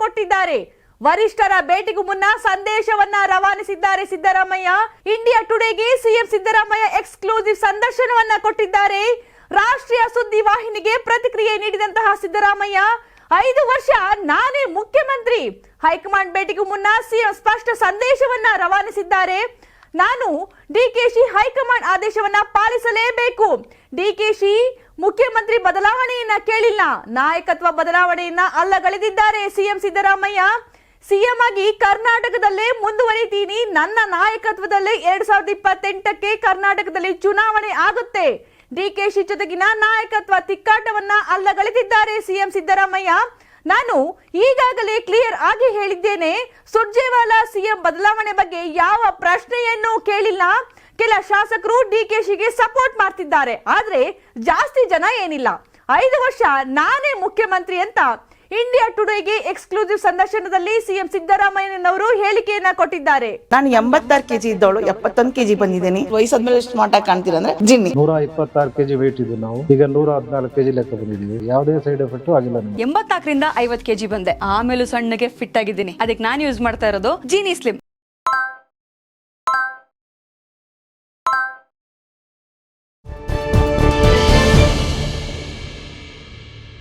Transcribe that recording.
ಕೊಟ್ಟಿದ್ದಾರೆ. ವರಿಷ್ಠರ ಭೇಟಿಗೂ ಮುನ್ನ ಸಂದೇಶವನ್ನ ರವಾನಿಸಿದ್ದಾರೆ ಸಿದ್ದರಾಮಯ್ಯ. ಇಂಡಿಯಾ ಟುಡೇಗೆ ಸಿಎಂ ಸಿದ್ದರಾಮಯ್ಯ ಎಕ್ಸ್ಕ್ಲೂಸಿವ್ ಸಂದರ್ಶನವನ್ನ ಕೊಟ್ಟಿದ್ದಾರೆ. ರಾಷ್ಟ್ರೀಯ ಸುದ್ದಿ ವಾಹಿನಿಗೆ ಪ್ರತಿಕ್ರಿಯೆ ನೀಡಿದಂತಹ ಸಿದ್ದರಾಮಯ್ಯ, ಐದು ವರ್ಷ ನಾನೇ ಮುಖ್ಯಮಂತ್ರಿ. ಹೈಕಮಾಂಡ್ ಭೇಟಿಗೂ ಮುನ್ನ ಸಿಎಂ ಸ್ಪಷ್ಟ ಸಂದೇಶವನ್ನ ರವಾನಿಸಿದ್ದಾರೆ. ನಾನು ಡಿಕೆಶಿ ಹೈಕಮಾಂಡ್ ಆದೇಶವನ್ನ ಪಾಲಿಸಲೇಬೇಕು. ಡಿಕೆಶಿ ಮುಖ್ಯಮಂತ್ರಿ ಬದಲಾವಣೆಯನ್ನ ಕೇಳಿಲ್ಲ. ನಾಯಕತ್ವ ಬದಲಾವಣೆಯನ್ನ ಅಲ್ಲಗಳೆದಿದ್ದಾರೆ ಸಿಎಂ ಸಿದ್ದರಾಮಯ್ಯ. ಸಿಎಂ ಆಗಿ ಕರ್ನಾಟಕದಲ್ಲೇ ಮುಂದುವರಿತೀನಿ. ನನ್ನ ನಾಯಕತ್ವದಲ್ಲೇ ಎರಡ್ ಸಾವಿರದ ಇಪ್ಪತ್ತೆಂಟಕ್ಕೆ ಕರ್ನಾಟಕದಲ್ಲಿ ಚುನಾವಣೆ ಆಗುತ್ತೆ. ಡಿಕೆಶಿ ಜೊತೆಗಿನ ನಾಯಕತ್ವ ತಿಕ್ಕಾಟವನ್ನ ಅಲ್ಲಗಳೆದಿದ್ದಾರೆ ಸಿಎಂ ಸಿದ್ದರಾಮಯ್ಯ. ನಾನು ಈಗಾಗಲೇ ಕ್ಲಿಯರ್ ಆಗಿ ಹೇಳಿದ್ದೇನೆ, ಸುರ್ಜೇವಾಲಾ ಸಿಎಂ ಬದಲಾವಣೆ ಬಗ್ಗೆ ಯಾವ ಪ್ರಶ್ನೆಯನ್ನು ಕೇಳಿಲ್ಲ. ಕೆಲ ಶಾಸಕರು ಡಿಕೆಶಿಗೆ ಸಪೋರ್ಟ್ ಮಾಡ್ತಿದ್ದಾರೆ, ಆದ್ರೆ ಜಾಸ್ತಿ ಜನ ಏನಿಲ್ಲ. ಐದು ವರ್ಷ ನಾನೇ ಮುಖ್ಯಮಂತ್ರಿ ಅಂತ ಇಂಡಿಯಾ ಟುಡೇಗೆ ಎಕ್ಸ್ಕ್ಲೂಸಿವ್ ಸಂದರ್ಶನದಲ್ಲಿ ಸಿಎಂ ಸಿದ್ದರಾಮಯ್ಯನವರು ಹೇಳಿಕೆಯನ್ನ ಕೊಟ್ಟಿದ್ದಾರೆ. ನಾನು ಎಂಬತ್ತಾರು ಕೆಜಿ ಇದ್ದವಳು ಎಪ್ಪತ್ತೊಂದು ಕೆಜಿ ಬಂದಿದ್ದೀನಿ. ವಯಸ್ಸಾದ್ಮೇಲೆ ಸ್ಮಾರ್ಟ್ ಮಾಟ ಕಾಣ್ತೀರಾ ಅಂದ್ರೆ ಜಿನ್ನಿ. ನೂರ ಇಪ್ಪತ್ತಾರು ಕೆಜಿ ವೇಟ್ ಇದ್ದು ನಾವು. ಈಗ ನೂರ ಹದಿನಾಲ್ಕು ಕೆಜಿ ಲೆಕ್ಕ ಬಂದಿದ್ದೀವಿ. ಯಾವುದೇ ಸೈಡ್ ಎಫೆಕ್ಟ್ ಆಗಿಲ್ಲ ಎಂಬತ್ನಾಲ್ಕರಿಂದ ಐವತ್ ಕೆಜಿ ಬಂದೆ. ಆಮೇಲೂ ಸಣ್ಣಗೆ ಫಿಟ್ ಆಗಿದ್ದೀನಿ. ಅದಕ್ಕೆ ನಾನು ಯೂಸ್ ಮಾಡ್ತಾ ಇರೋದು ಜೀನಿ ಸ್ಲಿಮ್